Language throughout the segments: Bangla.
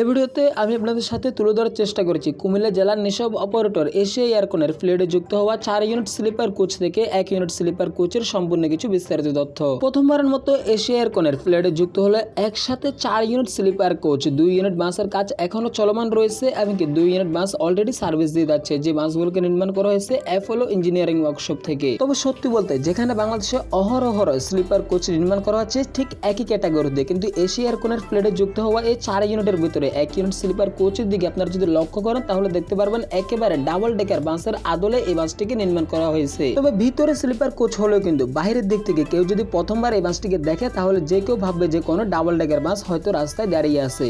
এই ভিডিওতে আমি আপনাদের সাথে তুলে ধরার চেষ্টা করেছি। কুমিল্লা জেলার নিসব অপারেটর এশিয়া এয়ারকনের ফ্লেডে যুক্ত হওয়া চার ইউনিট স্লিপার কোচ থেকে এক ইউনিট স্লিপার কোচের সম্পূর্ণ কিছু বিস্তারিত তথ্য। প্রথমবারের মতো এশিয়া এয়ারকনের ফ্লেডে যুক্ত হলো একসাথে চার ইউনিট স্লিপার কোচ দুই ইউনিট বাসের কাজ এখনও চলমান রয়েছে, এমনকি দুই ইউনিট বাস অলরেডি সার্ভিস দিয়ে যাচ্ছে। যে বাসগুলোকে নির্মাণ করা হয়েছে অ্যাপোলো ইঞ্জিনিয়ারিং ওয়ার্কশপ থেকে। তবে সত্যি বলতে, যেখানে বাংলাদেশে অহরহর স্লিপার কোচ নির্মাণ করা হচ্ছে, ঠিক একই ক্যাটাগরিতে কিন্তু এশিয়া এয়ারকনের ফ্লেডে যুক্ত হওয়া এই চার ইউনিটের ভিতরে এক অ্যাকিউরেন্ট স্লিপার কোচের দিকে আপনারা যদি লক্ষ্য করেন, তাহলে দেখতে পারবেন একেবারে ডাবল ডেকার বাসের আদলে এই বাসটিকে নির্মাণ করা হয়েছে। তবে ভিতরে স্লিপার কোচ হলেও কিন্তু বাইরের দিক থেকে কেউ যদি প্রথমবার এই বাসটিকে দেখে, তাহলে যে কেউ ভাববে যে কোনো ডাবল ডেকার বাস হয়তো রাস্তায় দাঁড়িয়ে আছে।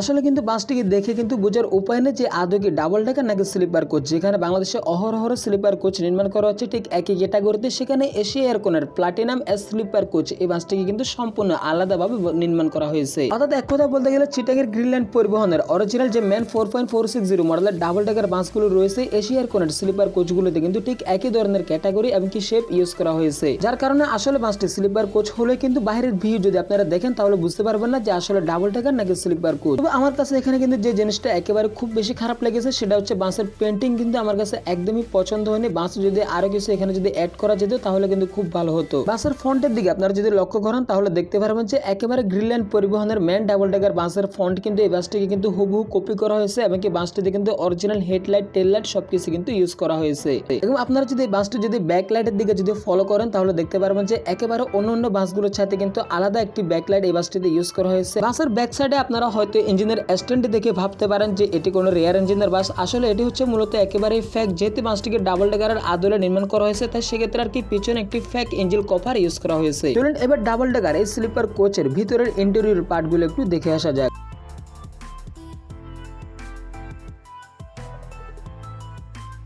আসলে কিন্তু বাসটিকে দেখে কিন্তু বোঝার উপায় নেই যে আদৌ কি ডাবল ডেকার নাকি স্লিপার কোচ যেখানে বাংলাদেশে অহরহর স্লিপার কোচ নির্মাণ করা হচ্ছে ঠিক একই ক্যাটাগরিতে সেখানে এশিয়া এয়ারকনের প্লাটিনাম স্লিপার কোচ এই বাসটিকে কিন্তু সম্পূর্ণ আলাদাভাবে নির্মাণ করা হয়েছে। অর্থাৎ এক কথা বলতে গেলে চিটাগের গ্রিনল্যান্ড পরিবহনের অরিজিনাল যে MAN four point four six zero মডেলের ডাবল ডেকার বাসগুলো রয়েছে, এশিয়া এয়ারকনের স্লিপার কোচগুলোতে কিন্তু ঠিক একই ধরনের ক্যাটাগরি এবং কি শেপ ইউজ করা হয়েছে। যার কারণে আসলে বাসটি স্লিপার কোচ হলে কিন্তু বাইরের ভিউ যদি আপনারা দেখেন, তাহলে বুঝতে পারবেন না যে আসলে ডাবল ডেকার নাকি স্লিপার কোচ তবে আমার কাছে এখানে কিন্তু যে জিনিসটা একেবারে খুব বেশি খারাপ লেগেছে, সেটা হচ্ছে বাঁশের পেন্টিং কিন্তু আমার কাছে একদমই পছন্দ হয়নি। বাস যদি আরও কিছু এখানে যদি অ্যাড করা যেত, তাহলে কিন্তু খুব ভালো হতো। বাসের ফ্রন্টের দিকে আপনারা যদি লক্ষ্য করেন, তাহলে দেখতে পারবেন যে একেবারে গ্রিনল্যান্ড পরিবহনের ম্যান ডাবল ডেকার বাসের ফন্ট কিন্তু এই বাসটিকে কিন্তু হুবহু কপি করা হয়েছে এবং কি বাসটিতে কিন্তু অরিজিনাল হেডলাইট টেল লাইট সবকিছু কিন্তু ইউজ করা হয়েছে। এবং আপনারা যদি বাসটি যদি ব্যাক লাইটের দিকে যদি ফলো করেন, তাহলে দেখতে পারবেন যে একেবারে অন্য অন্য বাসগুলোর সাথে কিন্তু আলাদা একটি ব্যাক লাইট এই বাসটিতে ইউজ করা হয়েছে। বাসের ব্যাক সাইডে আপনারা হয়তো ইঞ্জিনের স্ট্যান্ড দেখে ভাবতে পারেন যে এটি কোনো রেয়ার ইঞ্জিনের বাস আসলে এটি হচ্ছে মূলত একেবারেই ফ্যাক যেহেতু বাসটিকে ডাবল ডেকারের আদলে নির্মাণ করা হয়েছে, তাই সেক্ষেত্রে আর কি পিছনে একটি ফ্যাক ইঞ্জিন কভার ইউজ করা হয়েছে। চলুন এবার ডাবল ডেকার এই স্লিপার কোচের ভিতরের ইন্টেরিয়র পার্টগুলো একটু দেখে আসা যাক।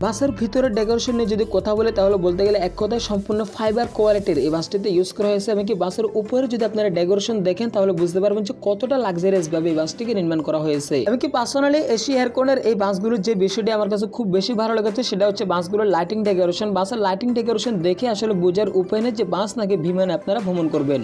বাসের ভিতরে ডেকোরেশন নিয়ে যদি কথা বলে, তাহলে বলতে গেলে এক কথায় সম্পূর্ণ ফাইবার কোয়ালিটির এই বাসটিতে ইউজ করা হয়েছে। এমনকি বাসের উপরে যদি আপনারা ডেকোরেশন দেখেন, তাহলে বুঝতে পারবেন যে কতটা লাক্সারিয়াস ভাবে এই বাসটিকে নির্মাণ করা হয়েছে। এমনকি পার্সোনালি এশি এয়ারকনের এই বাসগুলোর যে বিষয়টি আমার কাছে খুব বেশি ভালো লেগেছে, সেটা হচ্ছে বাসগুলোর লাইটিং ডেকোরেশন বাসের লাইটিং ডেকোরেশন দেখে আসলে বোঝার উপায় নেই যে বাস নাকি বিমানে আপনারা ভ্রমণ করবেন।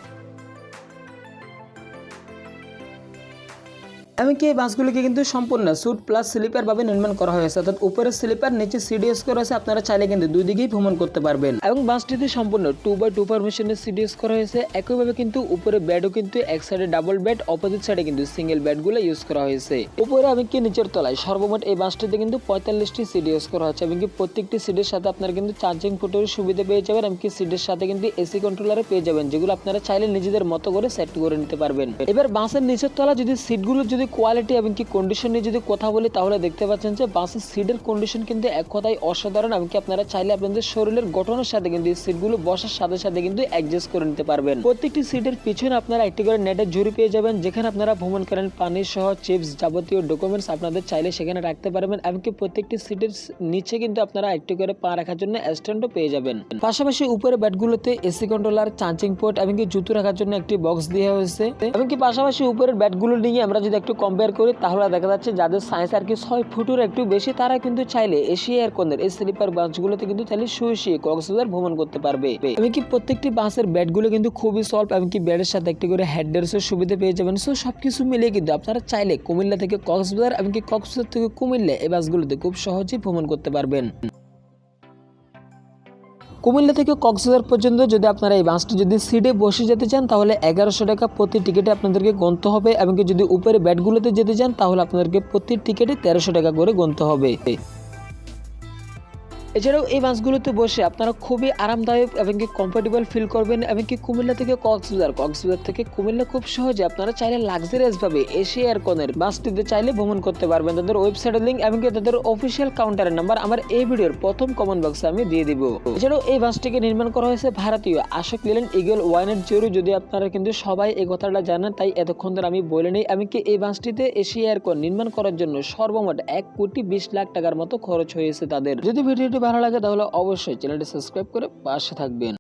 এমনকি এই বাসগুলিকে কিন্তু সম্পূর্ণ সুট প্লাস স্লিপার ভাবে নির্মাণ করা হয়েছে। অর্থাৎ উপরে স্লিপার, নিচে সিডিএস করা হয়েছে আপনারা চাইলে কিন্তু দুই দিকেই ভ্রমণ করতে পারবেন। এবং বাসটিতে সম্পূর্ণ টু বাই টু পারমিশনের সিডিএস করা হয়েছে। একইভাবে কিন্তু উপরে বেডও কিন্তু এক সাইডে ডাবল বেড অপোজিট সাইডে কিন্তু সিঙ্গেল বেডগুলো ইউজ করা হয়েছে। উপরে এমনকি নিচের তলায় সর্বমোট এই বাসটিতে কিন্তু পঁয়তাল্লিশটি সিডিএস করা হয়েছে এমনকি প্রত্যেকটি সিটের সাথে আপনারা কিন্তু চার্জিং ফুটের সুবিধা পেয়ে যাবেন। এমনকি সিটের সাথে কিন্তু এসি কন্ট্রোলারে পেয়ে যাবেন। যেগুলো আপনারা চাইলে নিজেদের মতো করে সেট করে নিতে পারবেন। এবার বাসের নিচের তলা যদি সিটগুলো যদি কোয়ালিটি এবং কি কন্ডিশন নিয়ে যদি কথা বলি, তাহলে দেখতে পাচ্ছেন যে বাসের সিটের কন্ডিশন কিন্তু এক কথায় অসাধারণ এমনকি আপনারা চাইলে আপনাদের শরীরের গঠনের সাথে কিন্তু এই সিটগুলো বসার সাথে সাথে কিন্তু অ্যাডজাস্ট করে নিতে পারবেন। প্রত্যেকটি সিটের পিছনে আপনারা একটি করে নেটের ঝুড়ি পেয়ে যাবেন, যেখানে আপনারা ভ্রমণ করেন, পানি সহ চিপস যাবতীয় ডকুমেন্টস আপনাদের চাইলে সেখানে রাখতে পারবেন এমনকি প্রত্যেকটি সিটের নিচে কিন্তু আপনারা একটি করে পা রাখার জন্য স্ট্যান্ডও পেয়ে যাবেন। পাশাপাশি উপরে ব্যাটগুলোতে এসি কন্ট্রোলার চার্জিং পোর্ট এমনকি জুতো রাখার জন্য একটি বক্স দেওয়া হয়েছে। এমনকি পাশাপাশি উপরের ব্যাটগুলো নিয়ে আমরা যদি একটু কম্পেয়ার করি, তাহলে দেখা যাচ্ছে যাদের সাইজ আর কি ছয় ফুটের একটু বেশি, তারা কিন্তু চাইলে এশিয়া এয়ারকনের এই স্লিপার বাসগুলোতে কিন্তু চাইলে শুয়ে শুয়ে কক্সবাজার ভ্রমণ করতে পারবে। এমনকি প্রত্যেকটি বাসের ব্যাটগুলো কিন্তু খুবই সল্ভ এমনকি ব্যাটের সাথে একটি করে হেড ড্রেসের সুবিধা পেয়ে যাবেন। সো সবকিছু মিলিয়ে কিন্তু আপনারা চাইলে কুমিল্লা থেকে কক্সবাজার এমনকি কক্সবাজার থেকে কুমিল্লা এই বাসগুলোতে খুব সহজেই ভ্রমণ করতে পারবেন। কুমিল্লা থেকে কক্সবাজার পর্যন্ত যদি আপনারা এই বাসটি যদি সিটে বসে যেতে চান, তাহলে এগারোশো টাকা প্রতি টিকিটে আপনাদেরকে গণতে হবে। এবং যদি উপরে ব্যাটগুলোতে যেতে চান, তাহলে আপনাদেরকে প্রতি টিকিটে তেরোশো টাকা করে গণতে হবে। এছাড়াও এই বাসগুলোতে বসে আপনারা খুবই আরামদায়ক এবং কি কমফোর্টেবল ফিল করবেন এবং কি কুমিল্লা থেকে কক্সবাজার কক্সবাজার থেকে কুমিল্লা খুব সহজে আপনারা চাইলে লাক্সারিয়াস ভাবে এশিয়া এয়ারকনের বাসটিতে চাইলে ভ্রমণ করতে পারবেন। তাদের ওয়েবসাইটের লিঙ্ক এবং কি তাদের অফিসিয়াল কাউন্টারের নাম্বার আমার এই ভিডিওর প্রথম কমেন্ট বক্সে আমি দিয়ে দিব। এছাড়াও এই বাসটিকে নির্মাণ করা হয়েছে ভারতীয় আশোক লিলেন ইগল ওয়াইনের জরুরি যদি আপনারা কিন্তু সবাই এই কথাটা জানেন, তাই এতক্ষণ ধরে আমি বলে নেই। কি এই বাসটিতে এশিয়া এয়ারকন নির্মাণ করার জন্য সর্বমোট এক কোটি বিশ লাখ টাকার মতো খরচ হয়েছে তাদের। যদি ভিডিওটি ভালো লাগে তাহলে অবশ্যই চ্যানেলটি সাবস্ক্রাইব করে পাশে থাকবেন।